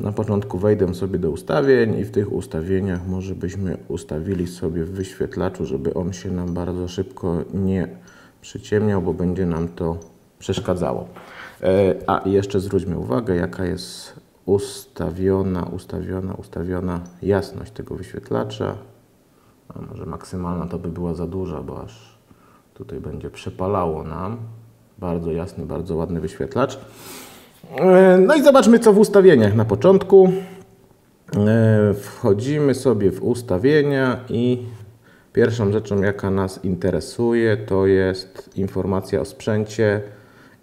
Na początku wejdę sobie do ustawień i w tych ustawieniach może byśmy ustawili sobie w wyświetlaczu, żeby on się nam bardzo szybko nie przyciemniał, bo będzie nam to przeszkadzało. E, a jeszcze zwróćmy uwagę, jaka jest ustawiona, ustawiona, ustawiona jasność tego wyświetlacza. A może maksymalna to by była za duża, bo aż tutaj będzie przepalało nam. Bardzo jasny, bardzo ładny wyświetlacz. E, no i zobaczmy co w ustawieniach na początku. E, wchodzimy sobie w ustawienia i pierwszą rzeczą jaka nas interesuje to jest informacja o sprzęcie,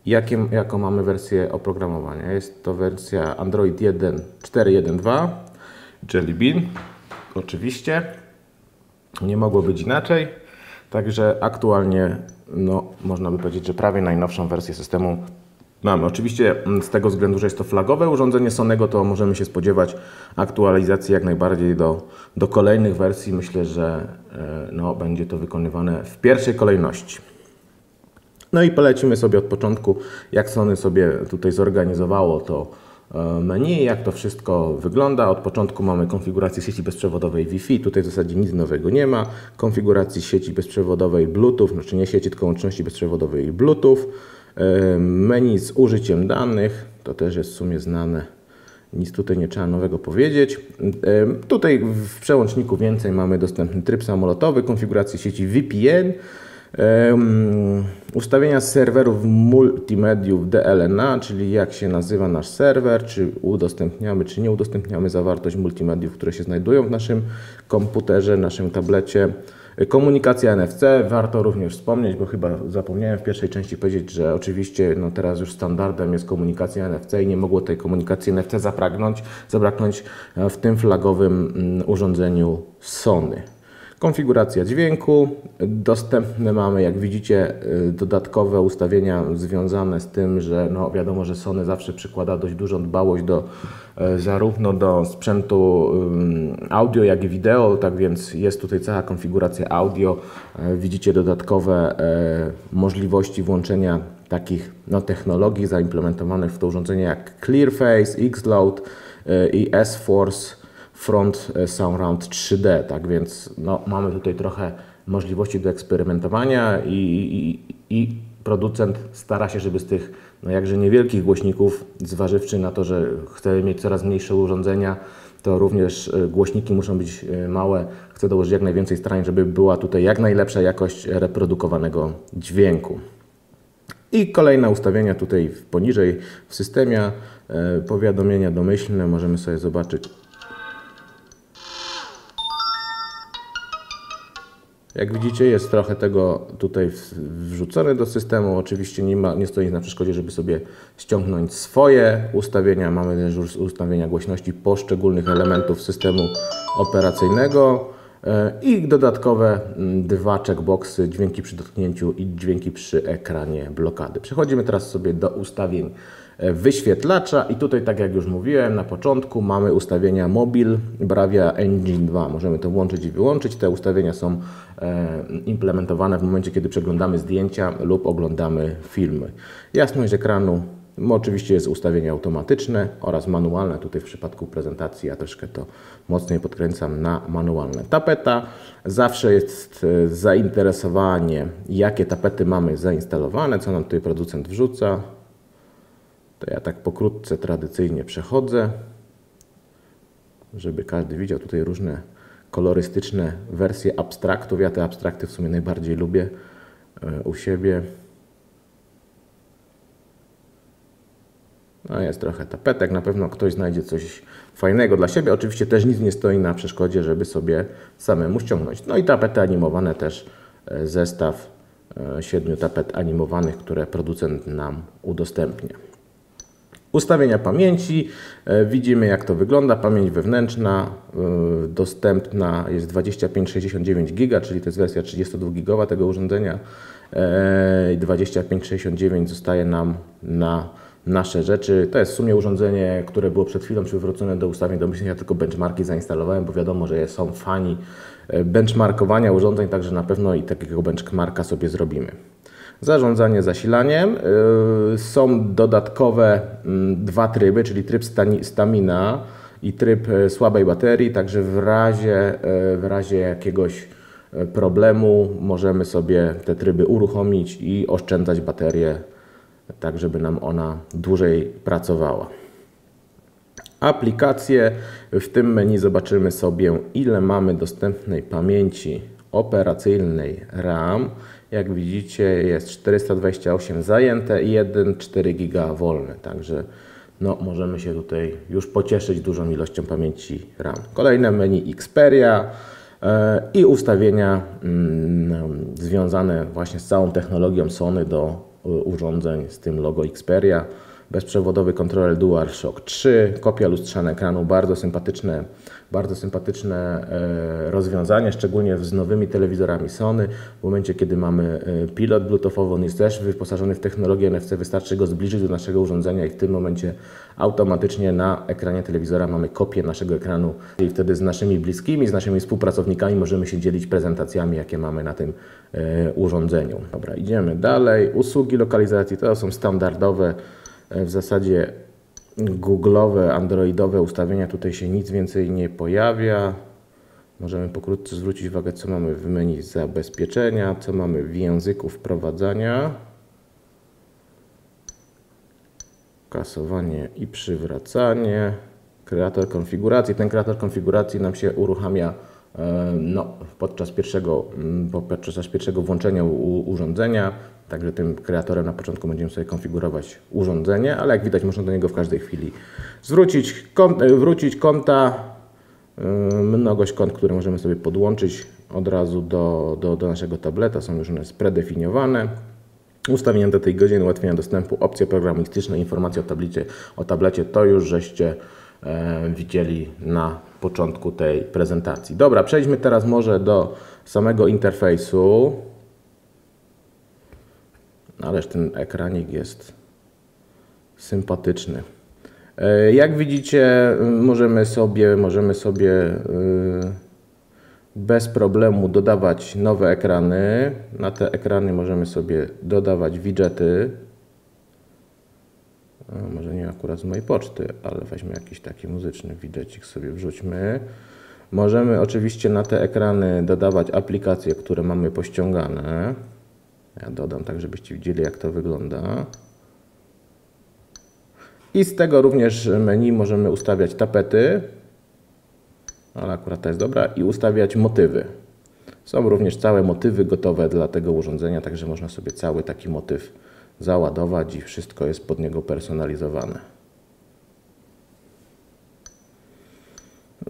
jakie, jaką mamy wersję oprogramowania. Jest to wersja Android 1 4.1.2 Jelly Bean oczywiście. Nie mogło być inaczej. Także aktualnie no, można by powiedzieć, że prawie najnowszą wersję systemu mamy. Oczywiście mm, z tego względu, że jest to flagowe urządzenie Sonego, to możemy się spodziewać aktualizacji jak najbardziej do, do kolejnych wersji. Myślę, że e, no, będzie to wykonywane w pierwszej kolejności. No i polecimy sobie od początku, jak Sony sobie tutaj zorganizowało to menu, jak to wszystko wygląda. Od początku mamy konfigurację sieci bezprzewodowej Wi-Fi, tutaj w zasadzie nic nowego nie ma. Konfiguracji sieci bezprzewodowej Bluetooth, znaczy nie sieci, tylko łączności bezprzewodowej Bluetooth. E, menu z użyciem danych, to też jest w sumie znane. Nic tutaj nie trzeba nowego powiedzieć. E, tutaj w przełączniku więcej mamy dostępny tryb samolotowy, konfigurację sieci VPN, ustawienia serwerów multimediów DLNA, czyli jak się nazywa nasz serwer, czy udostępniamy, czy nie udostępniamy zawartość multimediów, które się znajdują w naszym komputerze, naszym tablecie. Komunikacja NFC, warto również wspomnieć, bo chyba zapomniałem w pierwszej części powiedzieć, że oczywiście no teraz już standardem jest komunikacja NFC i nie mogło tej komunikacji NFC zapragnąć, zabraknąć w tym flagowym mm, urządzeniu Sony. Konfiguracja dźwięku. Dostępne mamy, jak widzicie, y, dodatkowe ustawienia związane z tym, że no wiadomo, że Sony zawsze przykłada dość dużą dbałość do, y, zarówno do sprzętu audio, jak i wideo, tak więc jest tutaj cała konfiguracja audio. Y, widzicie dodatkowe możliwości włączenia takich no, technologii zaimplementowanych w to urządzenie jak ClearFace, Xloud i S-Force front e, surround 3D, tak więc no, mamy tutaj trochę możliwości do eksperymentowania i, i, i producent stara się, żeby z tych no jakże niewielkich głośników, zważywszy na to, że chcemy mieć coraz mniejsze urządzenia, to również e, głośniki muszą być e, małe. Chcę dołożyć jak najwięcej starań, żeby była tutaj jak najlepsza jakość reprodukowanego dźwięku. I kolejne ustawienia tutaj poniżej w systemie, powiadomienia domyślne, możemy sobie zobaczyć Jak widzicie, jest trochę tego tutaj wrzucone do systemu. Oczywiście nie, ma, nie stoi na przeszkodzie, żeby sobie ściągnąć swoje ustawienia. Mamy też ustawienia głośności poszczególnych elementów systemu operacyjnego e, i dodatkowe mm, dwa checkboxy, dźwięki przy dotknięciu i dźwięki przy ekranie blokady. Przechodzimy teraz sobie do ustawień wyświetlacza i tutaj tak jak już mówiłem na początku mamy ustawienia mobil Bravia Engine 2. Możemy to włączyć i wyłączyć. Te ustawienia są e, implementowane w momencie kiedy przeglądamy zdjęcia lub oglądamy filmy. Jasność ekranu Oczywiście jest ustawienie automatyczne oraz manualne. Tutaj w przypadku prezentacji ja troszkę to mocniej podkręcam na manualne. Tapeta. Zawsze jest e, zainteresowanie, jakie tapety mamy zainstalowane, co nam tutaj producent wrzuca. To ja tak pokrótce tradycyjnie przechodzę, żeby każdy widział tutaj różne kolorystyczne wersje abstraktów. Ja te abstrakty w sumie najbardziej lubię e, u siebie. No jest trochę tapetek, na pewno ktoś znajdzie coś fajnego dla siebie. Oczywiście też nic nie stoi na przeszkodzie, żeby sobie samemu ściągnąć. No i tapety animowane też, e, zestaw e, siedmiu tapet animowanych, które producent nam udostępnia. Ustawienia pamięci. E, widzimy jak to wygląda. Pamięć wewnętrzna e, dostępna jest 2569 GB, czyli to jest wersja 32 GB tego urządzenia. 2569 e, zostaje nam na nasze rzeczy. To jest w sumie urządzenie, które było przed chwilą przywrócone do ustawień domyślnych. Ja tylko benchmarki zainstalowałem, bo wiadomo, że są fani benchmarkowania urządzeń, także na pewno i takiego benchmarka sobie zrobimy. Zarządzanie zasilaniem. Yy, są dodatkowe mm, dwa tryby, czyli tryb stamina i tryb e, słabej baterii, także w razie, e, w razie jakiegoś e, problemu możemy sobie te tryby uruchomić i oszczędzać baterię, tak żeby nam ona dłużej pracowała. Aplikacje. W tym menu zobaczymy sobie ile mamy dostępnej pamięci operacyjnej RAM. Jak widzicie jest 428 zajęte i 1,4 GB wolne, także no, możemy się tutaj już pocieszyć dużą ilością pamięci RAM. Kolejne menu Xperia e, i ustawienia mm, związane właśnie z całą technologią Sony do e, urządzeń z tym logo Xperia bezprzewodowy kontroler DualShock 3, kopia lustrzana ekranu, bardzo sympatyczne, bardzo sympatyczne e, rozwiązanie, szczególnie z nowymi telewizorami Sony. W momencie, kiedy mamy e, pilot bluetoothowy, on jest też wyposażony w technologię NFC, wystarczy go zbliżyć do naszego urządzenia i w tym momencie automatycznie na ekranie telewizora mamy kopię naszego ekranu i wtedy z naszymi bliskimi, z naszymi współpracownikami możemy się dzielić prezentacjami, jakie mamy na tym e, urządzeniu. Dobra, idziemy dalej. Usługi lokalizacji to są standardowe w zasadzie google'owe, androidowe ustawienia, tutaj się nic więcej nie pojawia. Możemy pokrótce zwrócić uwagę, co mamy w menu zabezpieczenia, co mamy w języku wprowadzania. Kasowanie i przywracanie. Kreator konfiguracji. Ten kreator konfiguracji nam się uruchamia e, no, podczas, pierwszego, podczas pierwszego włączenia urządzenia. Także tym kreatorem na początku będziemy sobie konfigurować urządzenie, ale jak widać można do niego w każdej chwili zwrócić, e, wrócić konta, e, mnogość kont, które możemy sobie podłączyć od razu do, do, do naszego tableta, są już one spredefiniowane. Ustawienia do tej godziny, ułatwienia dostępu, opcje programistyczne, informacje o tablecie, o tablecie to już żeście e, widzieli na początku tej prezentacji. Dobra, przejdźmy teraz może do samego interfejsu. Ależ ten ekranik jest sympatyczny. E, jak widzicie, możemy sobie, możemy sobie e, bez problemu dodawać nowe ekrany. Na te ekrany możemy sobie dodawać widgety. Może nie akurat z mojej poczty, ale weźmy jakiś taki muzyczny widgetik sobie wrzućmy. Możemy oczywiście na te ekrany dodawać aplikacje, które mamy pościągane. Ja dodam tak, żebyście widzieli jak to wygląda. I z tego również menu możemy ustawiać tapety, ale akurat to jest dobra, i ustawiać motywy. Są również całe motywy gotowe dla tego urządzenia, także można sobie cały taki motyw załadować i wszystko jest pod niego personalizowane.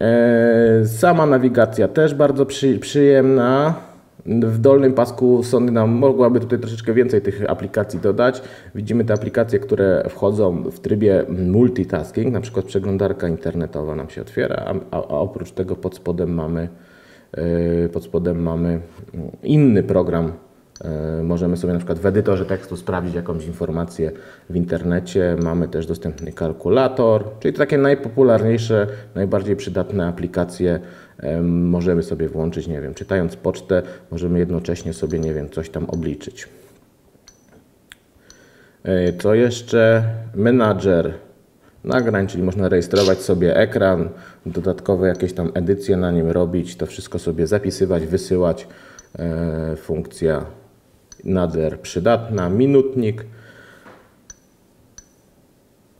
E, sama nawigacja też bardzo przy, przyjemna. W dolnym pasku Sony nam mogłaby tutaj troszeczkę więcej tych aplikacji dodać. Widzimy te aplikacje, które wchodzą w trybie multitasking, na przykład przeglądarka internetowa nam się otwiera, a, a oprócz tego pod spodem mamy, yy, pod spodem mamy inny program. Yy, możemy sobie na przykład w edytorze tekstu sprawdzić jakąś informację w internecie. Mamy też dostępny kalkulator, czyli takie najpopularniejsze, najbardziej przydatne aplikacje możemy sobie włączyć, nie wiem, czytając pocztę, możemy jednocześnie sobie, nie wiem, coś tam obliczyć. E, co jeszcze? Menadżer nagrań, czyli można rejestrować sobie ekran, dodatkowe jakieś tam edycje na nim robić, to wszystko sobie zapisywać, wysyłać. E, funkcja nader przydatna, minutnik,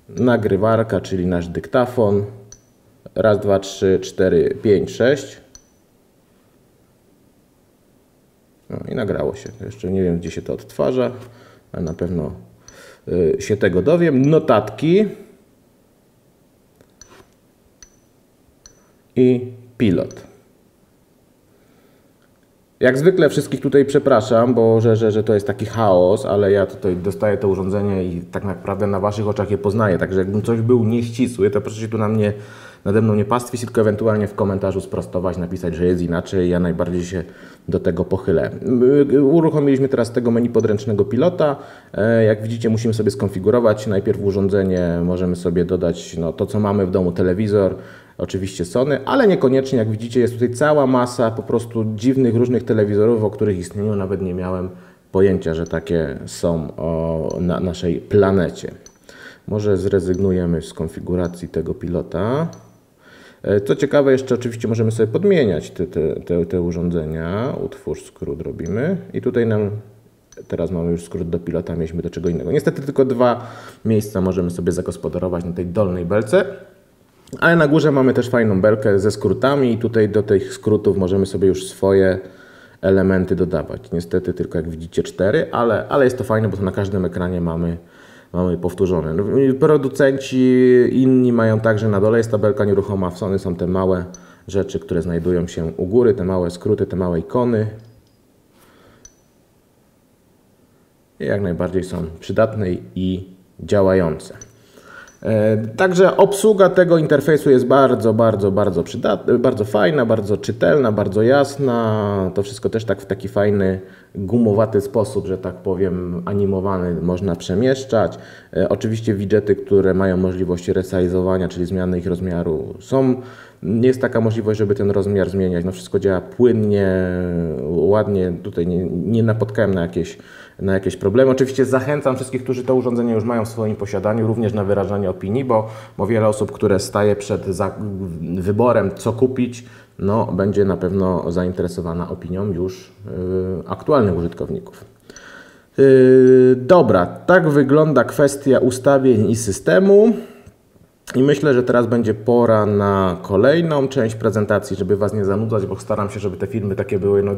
nagrywarka, czyli nasz dyktafon, Raz, dwa, trzy, cztery, pięć, sześć. No i nagrało się. Jeszcze nie wiem, gdzie się to odtwarza, ale na pewno y, się tego dowiem. Notatki i pilot. Jak zwykle wszystkich tutaj przepraszam, bo że, że, że to jest taki chaos, ale ja tutaj dostaję to urządzenie i tak naprawdę na Waszych oczach je poznaję. Także jakbym coś był nieścisły, to proszę się tu na mnie nade mną nie pastwić, tylko ewentualnie w komentarzu sprostować, napisać, że jest inaczej. Ja najbardziej się do tego pochylę. Uruchomiliśmy teraz tego menu podręcznego pilota. E, jak widzicie, musimy sobie skonfigurować najpierw urządzenie, możemy sobie dodać no, to, co mamy w domu, telewizor, oczywiście Sony, ale niekoniecznie, jak widzicie, jest tutaj cała masa po prostu dziwnych, różnych telewizorów, o których istnieniu nawet nie miałem pojęcia, że takie są o, na naszej planecie. Może zrezygnujemy z konfiguracji tego pilota. E, Co ciekawe, jeszcze oczywiście możemy sobie podmieniać te, te, te, te urządzenia. Utwórz skrót robimy i tutaj nam teraz mamy już skrót do pilota, mieliśmy do czego innego. Niestety tylko dwa miejsca możemy sobie zagospodarować na tej dolnej belce. Ale na górze mamy też fajną belkę ze skrótami i tutaj do tych skrótów możemy sobie już swoje elementy dodawać. Niestety tylko jak widzicie cztery, ale, ale jest to fajne, bo to na każdym ekranie mamy, mamy powtórzone. No, Producenci inni mają także na dole jest ta belka nieruchoma, w Sony są te małe rzeczy, które znajdują się u góry, te małe skróty, te małe ikony. I jak najbardziej są przydatne i działające. E, Także obsługa tego interfejsu jest bardzo, bardzo, bardzo przydatna, bardzo fajna, bardzo czytelna, bardzo jasna. To wszystko też tak w taki fajny, gumowaty sposób, że tak powiem, animowany można przemieszczać. E, Oczywiście widgety, które mają możliwość resizowania, czyli zmiany ich rozmiaru są. Jest taka możliwość, żeby ten rozmiar zmieniać. No wszystko działa płynnie, ładnie. Tutaj nie, nie napotkałem na jakieś na jakieś problemy. Oczywiście zachęcam wszystkich, którzy to urządzenie już mają w swoim posiadaniu, również na wyrażanie opinii, bo, bo wiele osób, które staje przed wyborem, co kupić, no, będzie na pewno zainteresowana opinią już yy, aktualnych użytkowników. Yy, dobra, tak wygląda kwestia ustawień i systemu. I myślę, że teraz będzie pora na kolejną część prezentacji, żeby Was nie zanudzać, bo staram się, żeby te filmy takie były no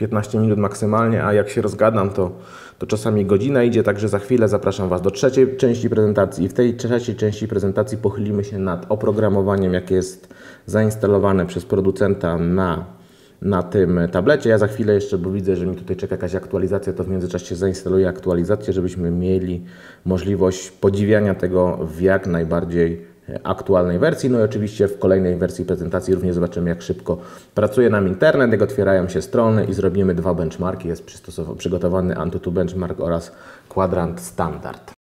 10-15 minut maksymalnie, a jak się rozgadam, to, to czasami godzina idzie, także za chwilę zapraszam Was do trzeciej części prezentacji. I w tej trzeciej części prezentacji pochylimy się nad oprogramowaniem, jakie jest zainstalowane przez producenta na na tym tablecie. Ja za chwilę jeszcze, bo widzę, że mi tutaj czeka jakaś aktualizacja, to w międzyczasie zainstaluję aktualizację, żebyśmy mieli możliwość podziwiania tego w jak najbardziej aktualnej wersji. No i oczywiście w kolejnej wersji prezentacji również zobaczymy, jak szybko pracuje nam internet, jak otwierają się strony i zrobimy dwa benchmarki. Jest przygotowany Antutu Benchmark oraz kwadrant standard.